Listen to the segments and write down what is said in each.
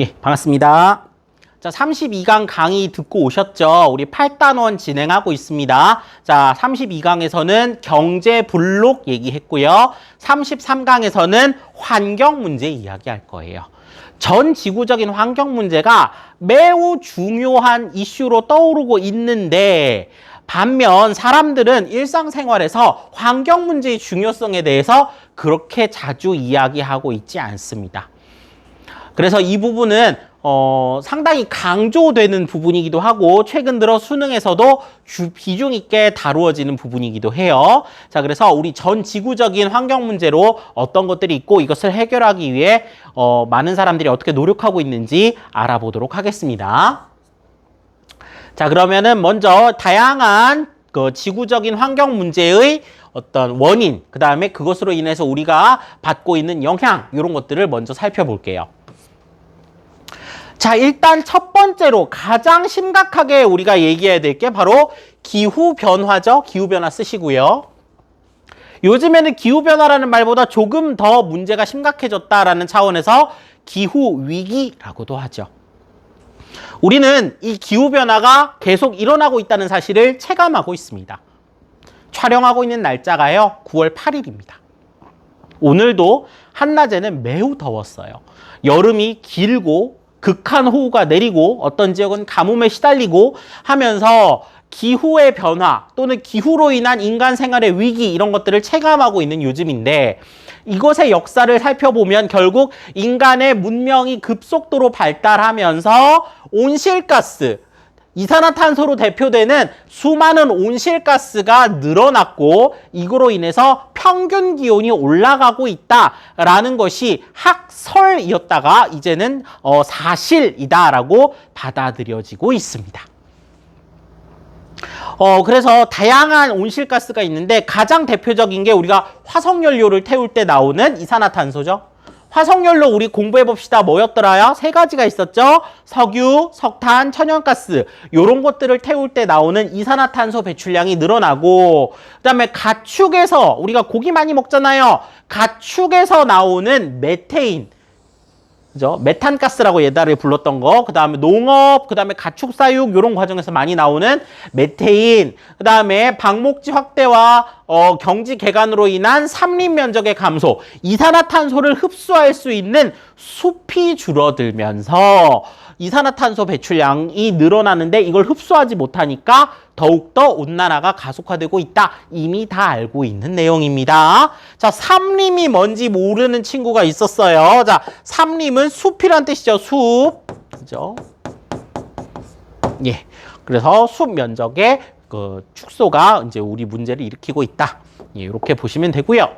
예, 반갑습니다. 자, 32강 강의 듣고 오셨죠? 우리 8단원 진행하고 있습니다. 자, 32강에서는 경제 블록 얘기했고요. 33강에서는 환경 문제 이야기할 거예요. 전 지구적인 환경 문제가 매우 중요한 이슈로 떠오르고 있는데 반면 사람들은 일상생활에서 환경 문제의 중요성에 대해서 그렇게 자주 이야기하고 있지 않습니다. 그래서 이 부분은 어, 상당히 강조되는 부분이기도 하고 최근 들어 수능에서도 주, 비중 있게 다루어지는 부분이기도 해요. 자, 그래서 우리 전 지구적인 환경 문제로 어떤 것들이 있고 이것을 해결하기 위해 어, 많은 사람들이 어떻게 노력하고 있는지 알아보도록 하겠습니다. 자, 그러면은 먼저 다양한 그 지구적인 환경 문제의 어떤 원인, 그 다음에 그것으로 인해서 우리가 받고 있는 영향, 이런 것들을 먼저 살펴볼게요. 자, 일단 첫 번째로 가장 심각하게 우리가 얘기해야 될 게 바로 기후변화죠. 기후변화 쓰시고요. 요즘에는 기후변화라는 말보다 조금 더 문제가 심각해졌다라는 차원에서 기후위기라고도 하죠. 우리는 이 기후변화가 계속 일어나고 있다는 사실을 체감하고 있습니다. 촬영하고 있는 날짜가요, 9월 8일입니다. 오늘도 한낮에는 매우 더웠어요. 여름이 길고 극한 호우가 내리고 어떤 지역은 가뭄에 시달리고 하면서 기후의 변화 또는 기후로 인한 인간 생활의 위기 이런 것들을 체감하고 있는 요즘인데 이것의 역사를 살펴보면 결국 인간의 문명이 급속도로 발달하면서 온실가스 이산화탄소로 대표되는 수많은 온실가스가 늘어났고 이거로 인해서 평균 기온이 올라가고 있다라는 것이 학설이었다가 이제는 어, 사실이다라고 받아들여지고 있습니다. 어, 그래서 다양한 온실가스가 있는데 가장 대표적인 게 우리가 화석연료를 태울 때 나오는 이산화탄소죠. 화석연료 우리 공부해 봅시다. 뭐였더라요? 세 가지가 있었죠. 석유, 석탄, 천연가스 요런 것들을 태울 때 나오는 이산화탄소 배출량이 늘어나고 그다음에 가축에서 우리가 고기 많이 먹잖아요. 가축에서 나오는 메테인 그죠? 메탄가스라고 예달을 불렀던 거, 그 다음에 농업, 그 다음에 가축 사육, 요런 과정에서 많이 나오는 메테인, 그 다음에 방목지 확대와 어, 경지 개간으로 인한 삼림 면적의 감소, 이산화탄소를 흡수할 수 있는 숲이 줄어들면서 이산화탄소 배출량이 늘어나는데 이걸 흡수하지 못하니까 더욱더 온난화가 가속화되고 있다. 이미 다 알고 있는 내용입니다. 자, 삼림이 뭔지 모르는 친구가 있었어요. 자, 삼림은 숲이란 뜻이죠. 숲. 그죠? 예. 그래서 숲 면적의 그 축소가 이제 우리 문제를 일으키고 있다. 예, 이렇게 보시면 되고요.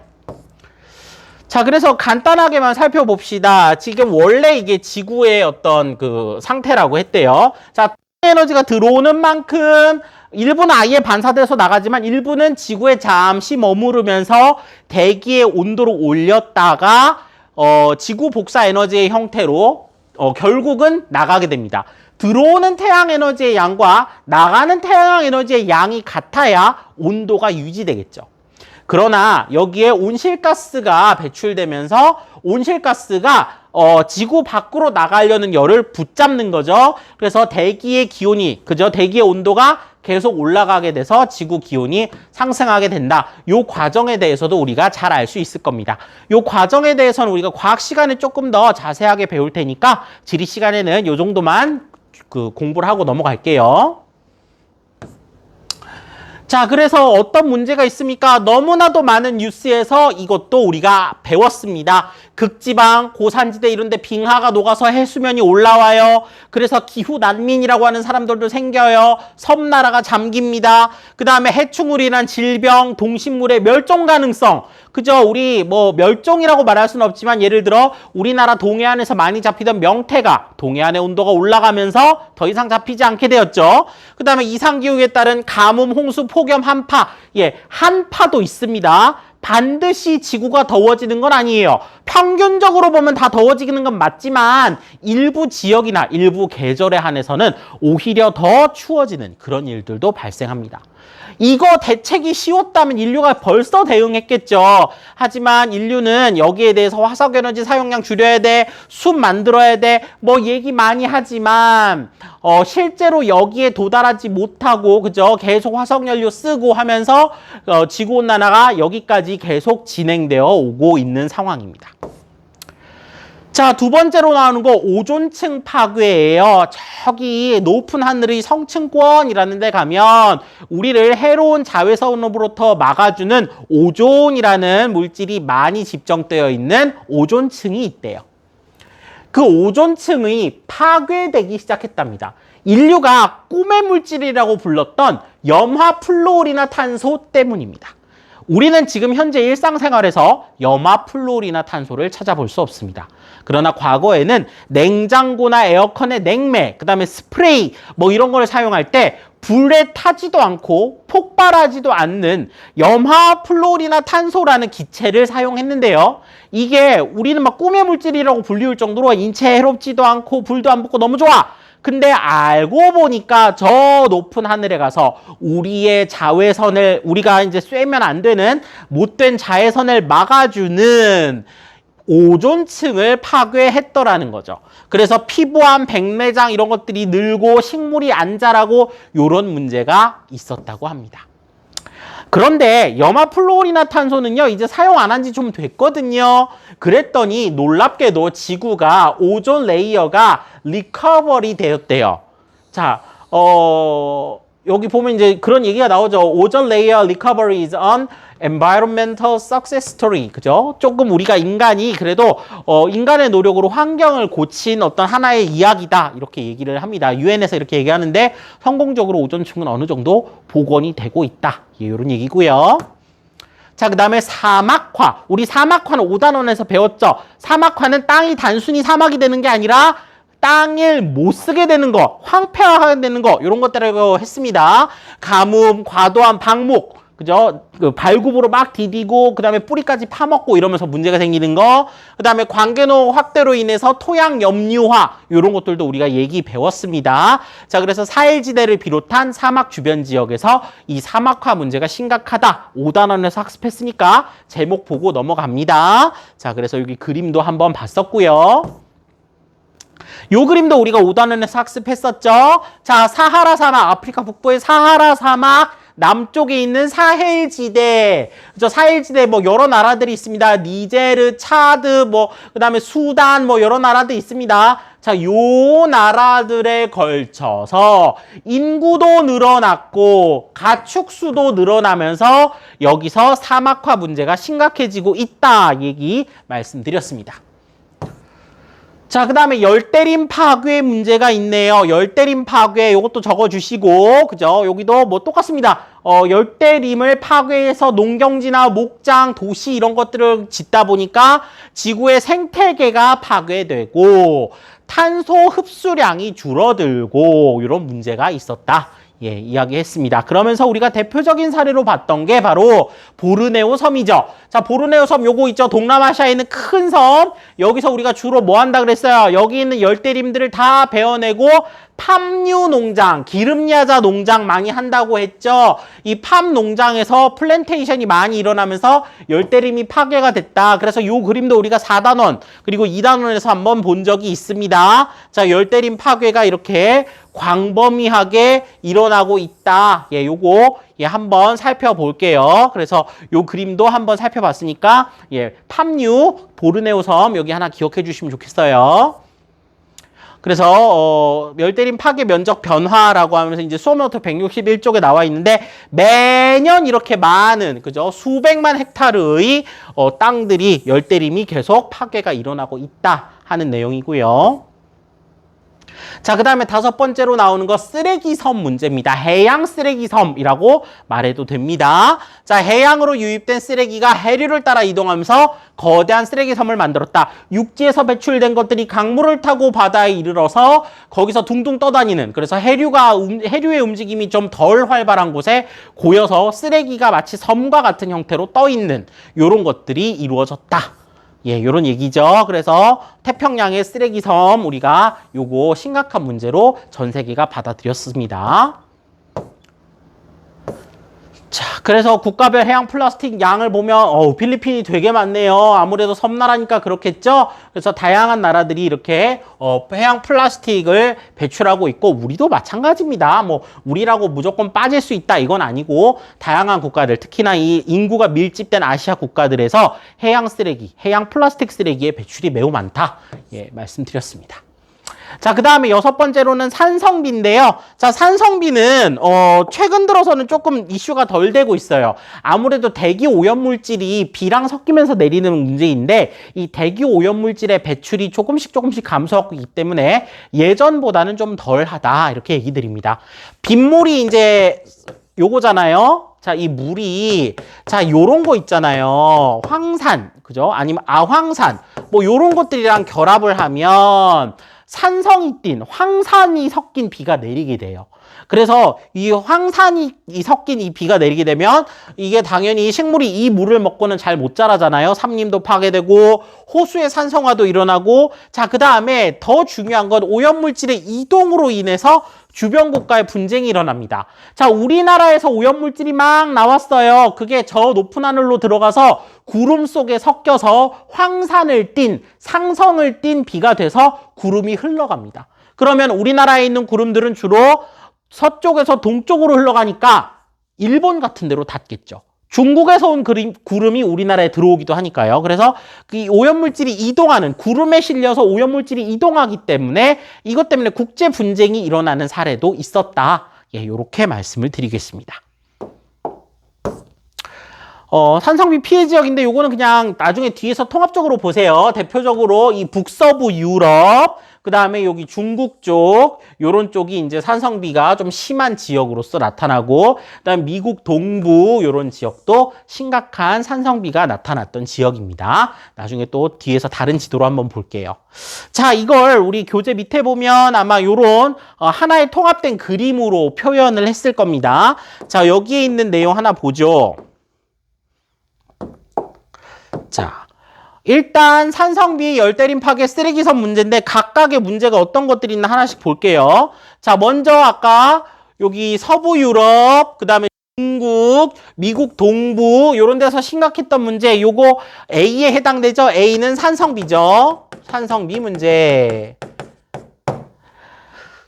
자, 그래서 간단하게만 살펴봅시다. 지금 원래 이게 지구의 어떤 그 상태라고 했대요. 자, 에너지가 들어오는 만큼 일부는 아예 반사돼서 나가지만 일부는 지구에 잠시 머무르면서 대기의 온도를 올렸다가 어, 지구 복사 에너지의 형태로 어, 결국은 나가게 됩니다. 들어오는 태양 에너지의 양과 나가는 태양 에너지의 양이 같아야 온도가 유지되겠죠. 그러나 여기에 온실가스가 배출되면서 온실가스가 어, 지구 밖으로 나가려는 열을 붙잡는 거죠. 그래서 대기의 기온이, 그죠? 대기의 온도가 계속 올라가게 돼서 지구 기온이 상승하게 된다. 요 과정에 대해서도 우리가 잘 알 수 있을 겁니다. 요 과정에 대해서는 우리가 과학 시간에 조금 더 자세하게 배울 테니까 지리 시간에는 요 정도만 그 공부를 하고 넘어갈게요. 자, 그래서 어떤 문제가 있습니까? 너무나도 많은 뉴스에서 이것도 우리가 배웠습니다. 극지방, 고산지대 이런 데 빙하가 녹아서 해수면이 올라와요. 그래서 기후 난민이라고 하는 사람들도 생겨요. 섬나라가 잠깁니다. 그 다음에 인한 질병, 동식물의 멸종 가능성. 그죠? 우리 뭐 멸종이라고 말할 수는 없지만 예를 들어 우리나라 동해안에서 많이 잡히던 명태가 동해안의 온도가 올라가면서 더 이상 잡히지 않게 되었죠. 그 다음에 이상기후에 따른 가뭄, 홍수, 폭염, 한파. 예, 한파도 있습니다. 반드시 지구가 더워지는 건 아니에요. 평균적으로 보면 다 더워지는 건 맞지만 일부 지역이나 일부 계절에 한해서는 오히려 더 추워지는 그런 일들도 발생합니다. 이거 대책이 쉬웠다면 인류가 벌써 대응했겠죠. 하지만 인류는 여기에 대해서 화석에너지 사용량 줄여야 돼, 숲 만들어야 돼, 뭐 얘기 많이 하지만 어, 실제로 여기에 도달하지 못하고 그죠? 계속 화석연료 쓰고 하면서 어, 지구온난화가 여기까지 계속 진행되어 오고 있는 상황입니다. 자, 두 번째로 나오는 거 오존층 파괴예요. 저기 높은 하늘의 성층권이라는 데 가면 우리를 해로운 자외선으로부터 막아주는 오존이라는 물질이 많이 집정되어 있는 오존층이 있대요. 그 오존층이 파괴되기 시작했답니다. 인류가 꿈의 물질이라고 불렀던 염화 플로리나 탄소 때문입니다. 우리는 지금 현재 일상생활에서 염화 플로리나 탄소를 찾아볼 수 없습니다. 그러나 과거에는 냉장고나 에어컨의 냉매, 그 다음에 스프레이, 뭐 이런 거를 사용할 때 불에 타지도 않고 폭발하지도 않는 염화 플로리나 탄소라는 기체를 사용했는데요. 이게 우리는 막 꿈의 물질이라고 불리울 정도로 인체에 해롭지도 않고 불도 안 붙고 너무 좋아. 근데 알고 보니까 저 높은 하늘에 가서 우리의 자외선을 우리가 이제 쐬면 안 되는 못된 자외선을 막아주는 오존층을 파괴했더라는 거죠. 그래서 피부암, 백내장 이런 것들이 늘고 식물이 안 자라고 이런 문제가 있었다고 합니다. 그런데 염화플로리나 탄소는요, 이제 사용 안 한 지 좀 됐거든요. 그랬더니 놀랍게도 지구가 오존 레이어가 리커버리 되었대요. 자, 어, 여기 보면 이제 그런 얘기가 나오죠. 오존 레이어 리커버리 is an environmental success story. 그죠? 조금 우리가 인간이 그래도 어, 인간의 노력으로 환경을 고친 어떤 하나의 이야기다. 이렇게 얘기를 합니다. 유엔에서 이렇게 얘기하는데 성공적으로 오존층은 어느 정도 복원이 되고 있다. 예, 이런 얘기고요. 자, 그 다음에 사막화. 우리 사막화는 5단원에서 배웠죠. 사막화는 땅이 단순히 사막이 되는 게 아니라 땅을 못 쓰게 되는 거, 황폐화하게 되는 거, 이런 것들을 했습니다. 가뭄, 과도한 방목, 그죠? 그 발굽으로 막 디디고, 그 다음에 뿌리까지 파먹고 이러면서 문제가 생기는 거, 그 다음에 관계노 확대로 인해서 토양 염류화, 이런 것들도 우리가 얘기 배웠습니다. 자, 그래서 사헬지대를 비롯한 사막 주변 지역에서 이 사막화 문제가 심각하다. 5단원에서 학습했으니까 제목 보고 넘어갑니다. 자, 그래서 여기 그림도 한번 봤었고요. 요 그림도 우리가 5단원에서 학습했었죠. 자, 사하라 사막, 아프리카 북부의 사하라 사막, 남쪽에 있는 사헬 지대, 저 사헬 지대 뭐 여러 나라들이 있습니다. 니제르, 차드, 뭐 그다음에 수단, 뭐 여러 나라들 있습니다. 자, 요 나라들에 걸쳐서 인구도 늘어났고 가축 수도 늘어나면서 여기서 사막화 문제가 심각해지고 있다 얘기 말씀드렸습니다. 자, 그 다음에 열대림 파괴 문제가 있네요. 열대림 파괴, 요것도 적어주시고, 그죠? 여기도 뭐 똑같습니다. 어, 열대림을 파괴해서 농경지나 목장, 도시 이런 것들을 짓다 보니까 지구의 생태계가 파괴되고, 탄소 흡수량이 줄어들고, 이런 문제가 있었다. 예, 이야기했습니다. 그러면서 우리가 대표적인 사례로 봤던 게 바로 보르네오 섬이죠. 자, 보르네오 섬 요거 있죠. 동남아시아에 있는 큰 섬. 여기서 우리가 주로 뭐 한다 그랬어요? 여기 있는 열대림들을 다 베어내고 팜유 농장, 기름야자 농장 많이 한다고 했죠. 이 팜 농장에서 플랜테이션이 많이 일어나면서 열대림이 파괴가 됐다. 그래서 요 그림도 우리가 4단원 그리고 2단원에서 한번 본 적이 있습니다. 자, 열대림 파괴가 이렇게 광범위하게 일어나고 있다. 예, 요거 예, 한번 살펴볼게요. 그래서 요 그림도 한번 살펴봤으니까 예, 팜유 보르네오 섬 여기 하나 기억해 주시면 좋겠어요. 그래서 어, 열대림 파괴 면적 변화라고 하면서 이제 수어노트 161쪽에 나와 있는데 매년 이렇게 많은 그죠 수백만 헥타르의 어, 땅들이 열대림이 계속 파괴가 일어나고 있다 하는 내용이고요. 자, 그 다음에 다섯 번째로 나오는 거 쓰레기 섬 문제입니다. 해양 쓰레기 섬이라고 말해도 됩니다. 자, 해양으로 유입된 쓰레기가 해류를 따라 이동하면서 거대한 쓰레기 섬을 만들었다. 육지에서 배출된 것들이 강물을 타고 바다에 이르러서 거기서 둥둥 떠다니는 그래서 해류가 음- 해류의 움직임이 좀 덜 활발한 곳에 고여서 쓰레기가 마치 섬과 같은 형태로 떠 있는 요런 것들이 이루어졌다. 예, 요런 얘기죠. 그래서 태평양의 쓰레기 섬 우리가 요거 심각한 문제로 전 세계가 받아들였습니다. 자, 그래서 국가별 해양 플라스틱 양을 보면 어, 필리핀이 되게 많네요. 아무래도 섬나라니까 그렇겠죠. 그래서 다양한 나라들이 이렇게 어, 해양 플라스틱을 배출하고 있고 우리도 마찬가지입니다. 뭐 우리라고 무조건 빠질 수 있다 이건 아니고 다양한 국가들 특히나 이 인구가 밀집된 아시아 국가들에서 해양 쓰레기, 해양 플라스틱 쓰레기의 배출이 매우 많다. 예, 말씀드렸습니다. 자, 그 다음에 여섯 번째로는 산성비인데요. 자, 산성비는, 어, 최근 들어서는 조금 이슈가 덜 되고 있어요. 아무래도 대기 오염물질이 비랑 섞이면서 내리는 문제인데, 이 대기 오염물질의 배출이 조금씩 조금씩 감소하고 있기 때문에 예전보다는 좀 덜 하다. 이렇게 얘기 드립니다. 빗물이 이제 요거잖아요. 자, 이 물이, 자, 요런 거 있잖아요. 황산, 그죠? 아니면 아황산, 뭐 요런 것들이랑 결합을 하면 산성이 띤 황산이 섞인 비가 내리게 돼요. 그래서 이 황산이 이 섞인 이 비가 내리게 되면 이게 당연히 식물이 이 물을 먹고는 잘 못 자라잖아요. 삼림도 파괴되고 호수의 산성화도 일어나고 자, 그 다음에 더 중요한 건 오염물질의 이동으로 인해서 주변 국가의 분쟁이 일어납니다. 자, 우리나라에서 오염물질이 막 나왔어요. 그게 저 높은 하늘로 들어가서 구름 속에 섞여서 황산을 띤, 상성을 띤 비가 돼서 구름이 흘러갑니다. 그러면 우리나라에 있는 구름들은 주로 서쪽에서 동쪽으로 흘러가니까 일본 같은 데로 닿겠죠. 중국에서 온 그림, 구름이 우리나라에 들어오기도 하니까요. 그래서 그 오염물질이 이동하는 구름에 실려서 오염물질이 이동하기 때문에 이것 때문에 국제 분쟁이 일어나는 사례도 있었다. 예, 요렇게 말씀을 드리겠습니다. 어, 산성비 피해 지역인데 요거는 그냥 나중에 뒤에서 통합적으로 보세요. 대표적으로 이 북서부 유럽, 그 다음에 여기 중국 쪽, 요런 쪽이 이제 산성비가 좀 심한 지역으로서 나타나고, 그 다음 미국 동부 요런 지역도 심각한 산성비가 나타났던 지역입니다. 나중에 또 뒤에서 다른 지도로 한번 볼게요. 자, 이걸 우리 교재 밑에 보면 아마 요런 어, 하나의 통합된 그림으로 표현을 했을 겁니다. 자, 여기에 있는 내용 하나 보죠. 자, 일단 산성비, 열대림 파괴, 쓰레기선 문제인데 각각의 문제가 어떤 것들이 있나 하나씩 볼게요. 자, 먼저 아까 여기 서부 유럽, 그 다음에 중국, 미국 동부 이런 데서 심각했던 문제 요거 A에 해당되죠. A는 산성비죠. 산성비 문제.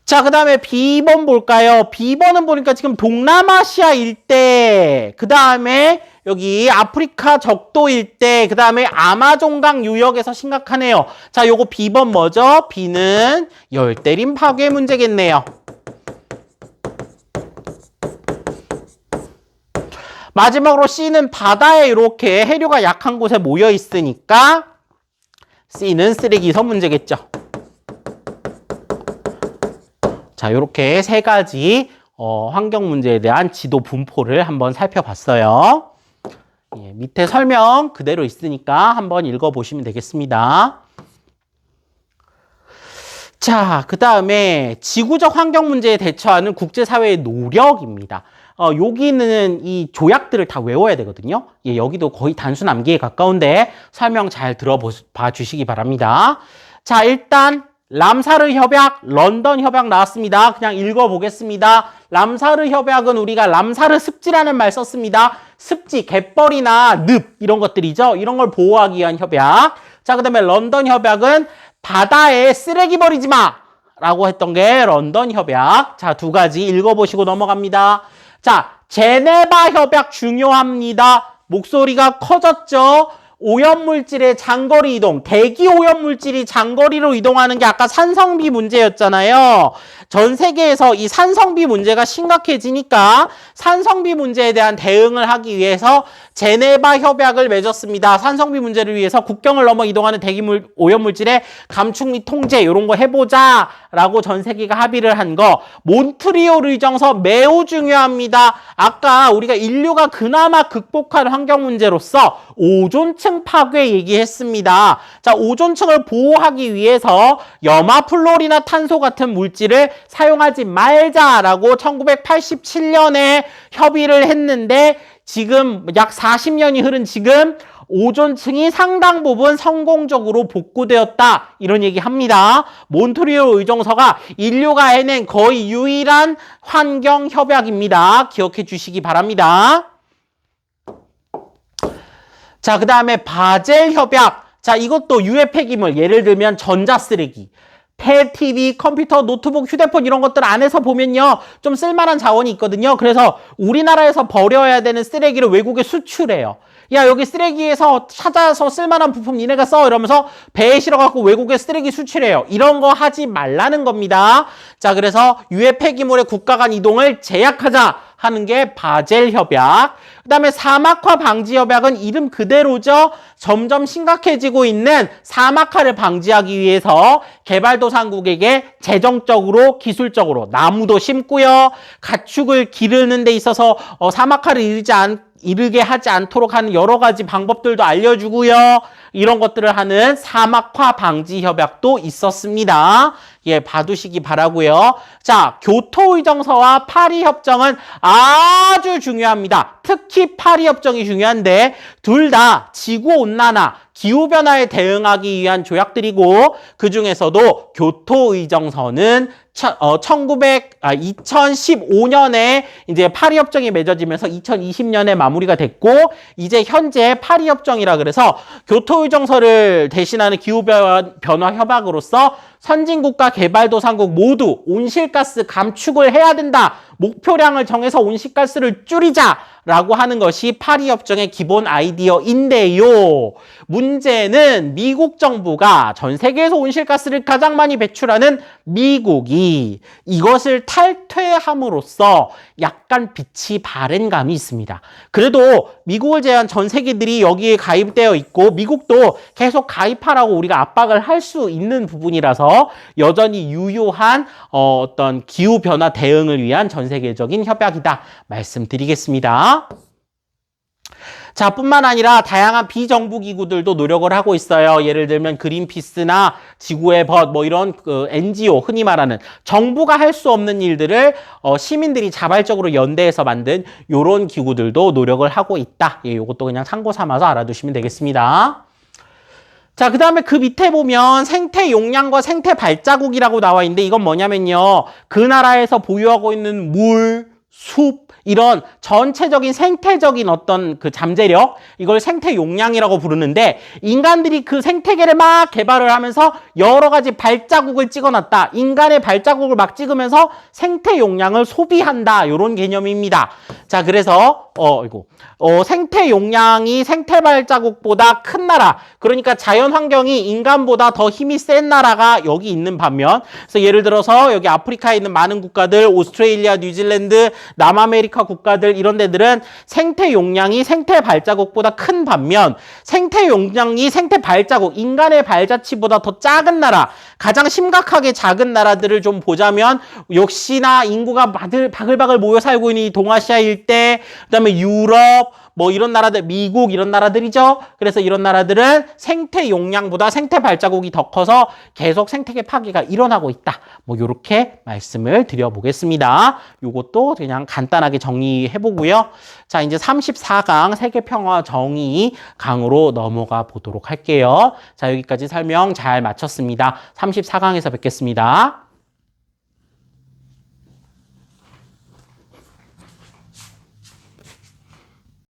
자, 그 다음에 B번 볼까요? B번은 보니까 지금 동남아시아 일대, 그 다음에 여기 아프리카 적도 일대, 그 다음에 아마존강 유역에서 심각하네요. 자, 요거 B번 뭐죠? B는 열대림 파괴 문제겠네요. 마지막으로 C는 바다에 이렇게 해류가 약한 곳에 모여 있으니까 C는 쓰레기선 문제겠죠. 자, 이렇게 세 가지 어, 환경 문제에 대한 지도 분포를 한번 살펴봤어요. 예, 밑에 설명 그대로 있으니까 한번 읽어보시면 되겠습니다. 자, 그 다음에 지구적 환경 문제에 대처하는 국제사회의 노력입니다. 어, 여기는 이 조약들을 다 외워야 되거든요. 예, 여기도 거의 단순 암기에 가까운데 설명 잘 들어봐 주시기 바랍니다. 자, 일단 람사르 협약, 런던 협약 나왔습니다. 그냥 읽어보겠습니다. 람사르 협약은 우리가 람사르 습지라는 말 썼습니다. 습지, 갯벌이나 늪 이런 것들이죠. 이런 걸 보호하기 위한 협약. 자, 그 다음에 런던 협약은 바다에 쓰레기 버리지 마! 라고 했던 게 런던 협약. 자, 두 가지 읽어보시고 넘어갑니다. 자, 제네바 협약 중요합니다. 목소리가 커졌죠? 오염물질의 장거리 이동, 대기 오염물질이 장거리로 이동하는 게 아까 산성비 문제였잖아요. 전 세계에서 이 산성비 문제가 심각해지니까 산성비 문제에 대한 대응을 하기 위해서 제네바 협약을 맺었습니다. 산성비 문제를 위해서 국경을 넘어 이동하는 대기물 오염물질의 감축 및 통제 이런 거 해보자 라고 전 세계가 합의를 한 거 몬트리올 의정서 매우 중요합니다. 아까 우리가 인류가 그나마 극복한 환경 문제로서 오존층 파괴 얘기했습니다. 자, 오존층을 보호하기 위해서 염화 플로리나 탄소 같은 물질을 사용하지 말자라고 1987년에 협의를 했는데 지금 약 40년이 흐른 지금 오존층이 상당 부분 성공적으로 복구되었다. 이런 얘기 합니다. 몬트리올 의정서가 인류가 해낸 거의 유일한 환경 협약입니다. 기억해 주시기 바랍니다. 자, 그 다음에 바젤 협약. 자, 이것도 유해 폐기물. 예를 들면 전자 쓰레기. 폐, TV, 컴퓨터, 노트북, 휴대폰 이런 것들 안에서 보면요. 좀 쓸만한 자원이 있거든요. 그래서 우리나라에서 버려야 되는 쓰레기를 외국에 수출해요. 야, 여기 쓰레기에서 찾아서 쓸만한 부품 니네가 써. 이러면서 배에 실어갖고 외국에 쓰레기 수출해요. 이런 거 하지 말라는 겁니다. 자, 그래서 유해 폐기물의 국가 간 이동을 제약하자. 하는 게 바젤 협약. 그 다음에 사막화 방지 협약은 이름 그대로죠. 점점 심각해지고 있는 사막화를 방지하기 위해서 개발도상국에게 재정적으로 기술적으로 나무도 심고요. 가축을 기르는 데 있어서 어, 사막화를 이르지 않, 이르게 하지 않도록 하는 여러 가지 방법들도 알려주고요. 이런 것들을 하는 사막화 방지 협약도 있었습니다. 예, 봐두시기 바라고요. 자, 교토의정서와 파리 협정은 아주 중요합니다. 특히 파리 협정이 중요한데 둘 다 지구 온난화, 기후 변화에 대응하기 위한 조약들이고 그 중에서도 교토의정서는 어, 1900, 아, 2015년에 이제 파리 협정이 맺어지면서 2020년에 마무리가 됐고 이제 현재 파리 협정이라 그래서 교토의정서를 대신하는 기후변화 협약으로서 선진국과 개발도상국 모두 온실가스 감축을 해야 된다. 목표량을 정해서 온실가스를 줄이자라고 하는 것이 파리 협정의 기본 아이디어인데요. 문제는 미국 정부가 전 세계에서 온실가스를 가장 많이 배출하는 미국이 이것을 탈퇴함으로써 약간 빛이 바랜 감이 있습니다. 그래도 미국을 제한 전 세계들이 여기에 가입되어 있고 미국도 계속 가입하라고 우리가 압박을 할 수 있는 부분이라서 여전히 유효한 어, 어떤 기후 변화 대응을 위한 전 세계적인 협약이다 말씀드리겠습니다. 자, 뿐만 아니라 다양한 비정부 기구들도 노력을 하고 있어요. 예를 들면 그린피스나 지구의 벗, 뭐 이런 그 NGO, 흔히 말하는 정부가 할 수 없는 일들을 어, 시민들이 자발적으로 연대해서 만든 요런 기구들도 노력을 하고 있다. 예, 요것도 그냥 참고 삼아서 알아두시면 되겠습니다. 자, 그 다음에 그 밑에 보면 생태 용량과 생태 발자국이라고 나와 있는데 이건 뭐냐면요. 그 나라에서 보유하고 있는 물, 숲, 이런 전체적인 생태적인 어떤 그 잠재력, 이걸 생태 용량이라고 부르는데 인간들이 그 생태계를 막 개발을 하면서 여러 가지 발자국을 찍어놨다. 인간의 발자국을 막 찍으면서 생태 용량을 소비한다. 이런 개념입니다. 자, 그래서 어, 이거 어, 생태 용량이 생태 발자국보다 큰 나라, 그러니까 자연 환경이 인간보다 더 힘이 센 나라가 여기 있는 반면, 그래서 예를 들어서 여기 아프리카에 있는 많은 국가들, 오스트레일리아, 뉴질랜드, 남아메리카 국가들 이런 데들은 생태 용량이 생태 발자국보다 큰 반면, 생태 용량이 생태 발자국, 인간의 발자취보다 더 작은 나라, 가장 심각하게 작은 나라들을 좀 보자면 역시나 인구가 바글, 바글바글 모여 살고 있는 이 동아시아 일대, 그다음에 유럽, 뭐 이런 나라들, 미국 이런 나라들이죠. 그래서 이런 나라들은 생태 용량보다 생태 발자국이 더 커서 계속 생태계 파괴가 일어나고 있다. 뭐 이렇게 말씀을 드려보겠습니다. 요것도 그냥 간단하게 정리해 보고요. 자, 이제 34강 세계 평화 정의 강으로 넘어가 보도록 할게요. 자, 여기까지 설명 잘 마쳤습니다. 34강에서 뵙겠습니다.